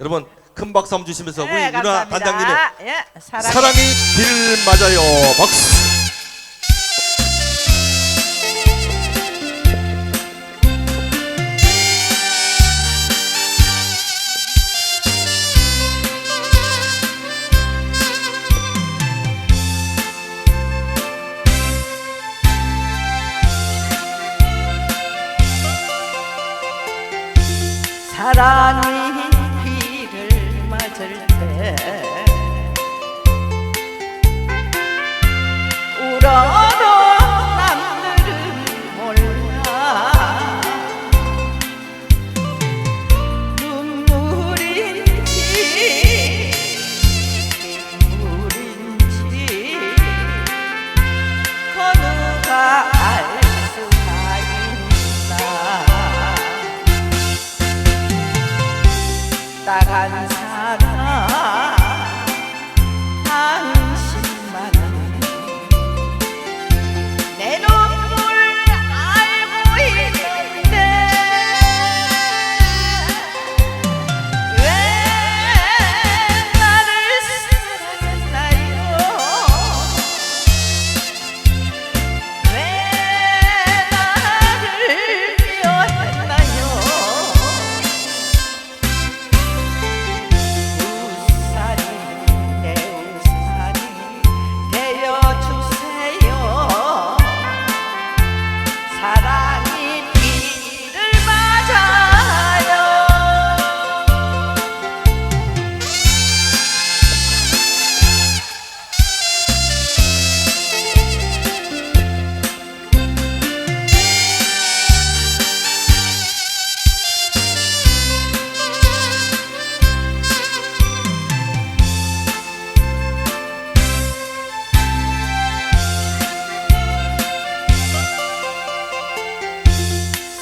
여러분 큰 박수 한번 주시면서 우리 네, 윤아 감사합니다. 단장님의 예, 사랑해. 사랑이 빌 맞아요 박수 사랑이 getirte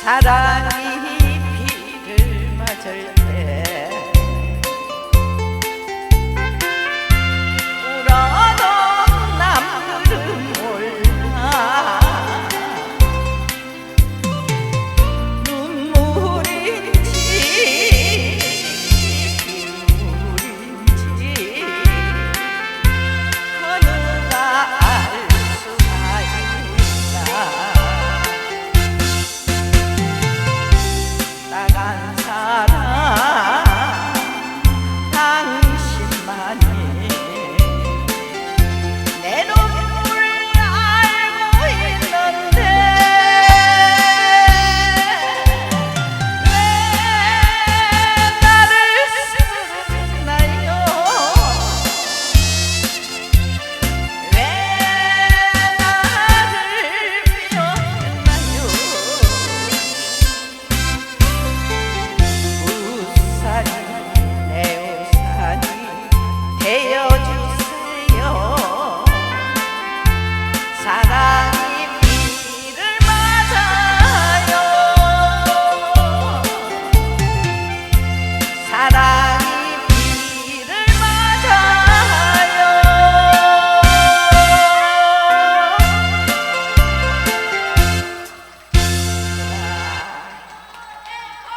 ছাড়া passada.